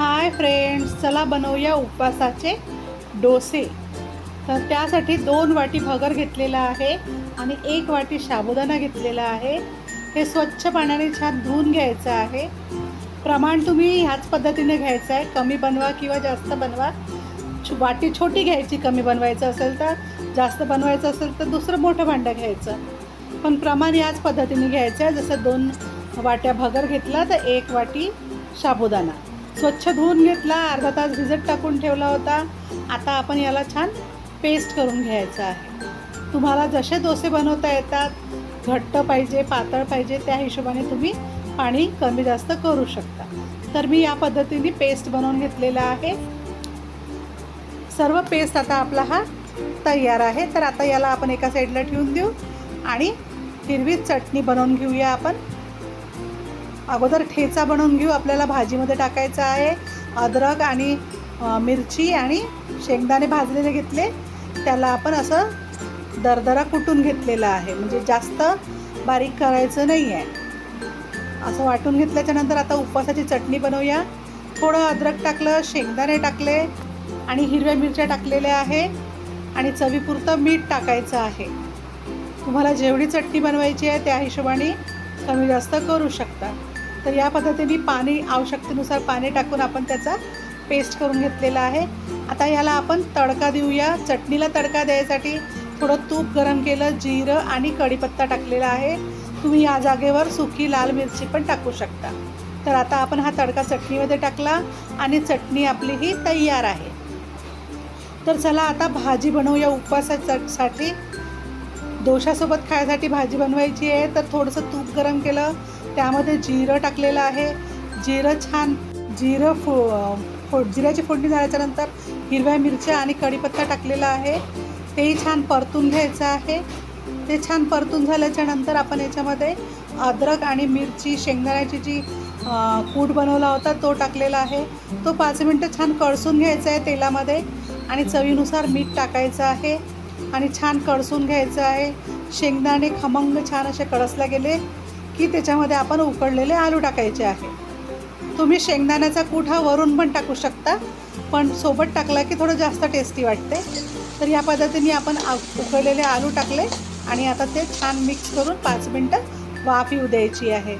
Hi friends चला बनवूया उपवासाचे डोसे. तर त्यासाठी दोन वाटी भगर घेतलेला आहे आणि एक वाटी साबुदाणा घेतलेला आहे. हे स्वच्छ पाण्याने छान धुवून घ्यायचं आहे. प्रमाण तुम्ही ह्याच पद्धतीने घ्यायचं आहे. कमी बनवा किंवा जास्त बनवा. वाटी छोटी घ्यायची कमी बनवायचं असेल तर. जास्त बनवायचं असेल तर दुसरं मोठं भांडं घ्यायचं. पण प्रमाण याच पद्धतीने घ्यायचं आहे. जसं दोन वाट्या भगर घेतला तर एक वाटी साबुदाणा. स्वच्छ धुवून घेतला अर्धा तास भिजत टाकून ठेवला होता. आता आपण याला छान पेस्ट करून घ्यायचं आहे. तुम्हाला जसे डोसे बनवता येतात घट्ट पाहिजे पातळ पाहिजे त्या हिशोबाने तुम्ही पाणी कमी जास्त करू शकता. तर मी या पद्धतीने पेस्ट बनवून घेतलेला आहे. सर्व पेस्ट आता आपला हा तयार आहे. तर आता याला आपण एका साईडला ठेवून देऊ आणि हिरवी चटणी बनवून घेऊया आपण. अगोदर ठेचा बनवून घेऊ. आपल्याला भाजीमध्ये टाकायचा आहे अद्रक आणि मिरची आणि शेंगदाणे भाजलेले घेतले. त्याला आपण असं दरदरा कुटून घेतलेला आहे. म्हणजे जास्त बारीक करायचं नाही आहे असं वाटून घेतल्याच्यानंतर आता उपवासाची चटणी बनवूया. थोडं अद्रक टाकलं शेंगदाणे टाकले आणि हिरव्या मिरच्या टाकलेल्या आहे आणि चवीपुरतं मीठ टाकायचं आहे. तुम्हाला जेवढी चटणी बनवायची आहे त्या हिशोबाने कमी जास्त करू शकता. तर या पद्धतीने पाणी आवश्यकतेनुसार पाणी टाकून आपण त्याचा पेस्ट करून घेतलेला आहे. आता याला आपण तडका देऊया. चटणीला तडका द्यायसाठी थोडं तूप गरम केलं जिरं आणि कढीपत्ता टाकलेला आहे. तुम्ही या जागेवर सुकी लाल मिरची पण टाकू शकता. तर आता आपण हा तडका चटणीमध्ये टाकला आणि चटणी आपली ही तयार आहे. तर चला आता भाजी बनवूया उपवासासाठी. दोशासोबत खायसाठी भाजी बनवायची आहे. तर थोडंसं तूप गरम केलं त्यामध्ये जिरं टाकलेलं आहे. जिरं छान जिरं फो फो जिऱ्याची फोडणी झाल्याच्यानंतर हिरव्या मिरच्या आणि कढीपत्ता टाकलेला आहे. तेही छान परतून घ्यायचं आहे. ते छान परतून झाल्याच्यानंतर आपण याच्यामध्ये अद्रक आणि मिरची शेंगदाण्याची जी कूट बनवला होता तो टाकलेला आहे. तो पाच मिनटं छान कळसून घ्यायचा आहे तेलामध्ये आणि चवीनुसार मीठ टाकायचं आहे आणि छान कळसून घ्यायचं आहे. शेंगदाणे खमंग छान असे कळसला गेले. की त्याच्यामध्ये आपण उकडलेले आलू टाकायचे आहे. तुम्ही शेंगदाण्याचा कूट हा वरून पण टाकू शकता पण सोबत टाकला की थोडं जास्त टेस्टी वाटते. तर या पद्धतीने आपण उकळलेले उकडलेले आलू टाकले आणि आता ते छान मिक्स करून पाच मिनटं वाफ येऊ द्यायची आहे.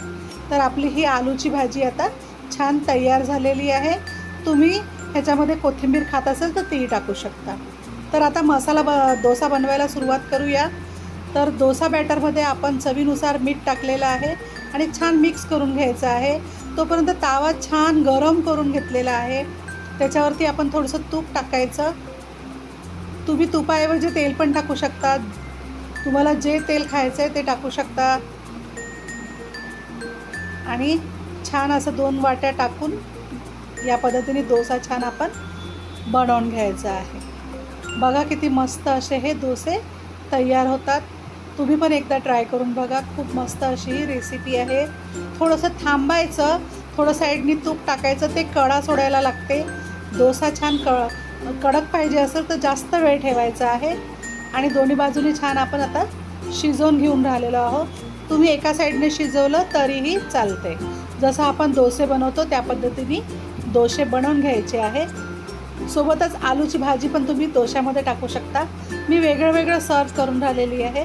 तर आपली ही आलूची भाजी आता छान तयार झालेली आहे. तुम्ही ह्याच्यामध्ये कोथिंबीर खात असेल तर तीही टाकू शकता. तर आता मसाला ब डोसा बनवायला सुरुवात करूया. तर डोसा बॅटरमध्ये आपण चवीनुसार मीठ टाकलेलं आहे आणि छान मिक्स करून घ्यायचं आहे. तोपर्यंत तावा छान गरम करून घेतलेला आहे. त्याच्यावरती आपण थोडंसं तूप टाकायचं. तुम्ही तुपाऐवजी तेल पण टाकू शकता तुम्हाला जे तेल खायचं आहे ते टाकू शकता. आणि छान असं दोन वाट्या टाकून या पद्धतीने डोसा छान आपण बनवून घ्यायचा आहे. बघा किती मस्त असे हे डोसे तयार होतात. तुम्ही पण एकदा ट्राय करून बघा. खूप मस्त अशी ही रेसिपी आहे. थोडंसं थांबायचं. थोडं साईडनी तूप टाकायचं. ते कडा सोडायला लागते. डोसा छान कळ कडक पाहिजे असेल तर जास्त वेळ ठेवायचा आहे. आणि दोन्ही बाजूने छान आपण आता शिजवून घेऊन राहिलेलो आहोत. तुम्ही एका साईडने शिजवलं तरीही चालते जसं आपण डोसे बनवतो त्या पद्धतीने डोसे बनवून घ्यायचे आहे. सोबतच आलूची भाजी पण तुम्ही दोशामध्ये टाकू शकता. मी वेगळं वेगळं सर्व करून राहिलेली आहे.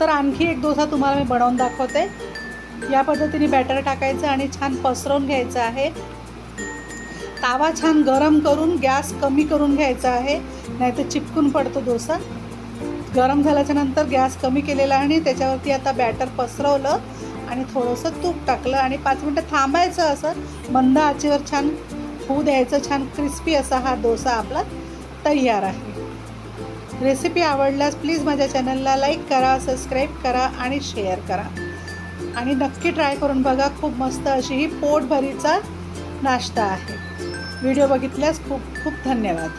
तर आणखी एक डोसा तुम्हाला मी बनवून दाखवते. या पद्धतीने बॅटर टाकायचं आणि छान पसरवून घ्यायचं आहे. तावा छान गरम करून गॅस कमी करून घ्यायचा आहे. नाहीतर चिपकून पडतो डोसा. गरम झाल्याच्यानंतर गॅस कमी केलेला आणि त्याच्यावरती आता बॅटर पसरवलं आणि थोडंसं तूप टाकलं आणि पाच मिनटं थांबायचं असं मंद आचेवर छान होऊ द्यायचं छान क्रिस्पी असा हा डोसा आपला तयार आहे. रेसिपी आवडल्यास प्लीज माझ्या चॅनलला लाईक करा सबस्क्राईब करा आणि शेअर करा. आणि नक्की ट्राय करून बघा खूप मस्त अशी ही पोटभरीचा नाश्ता आहे. व्हिडिओ बघितल्यास खूप खूप धन्यवाद.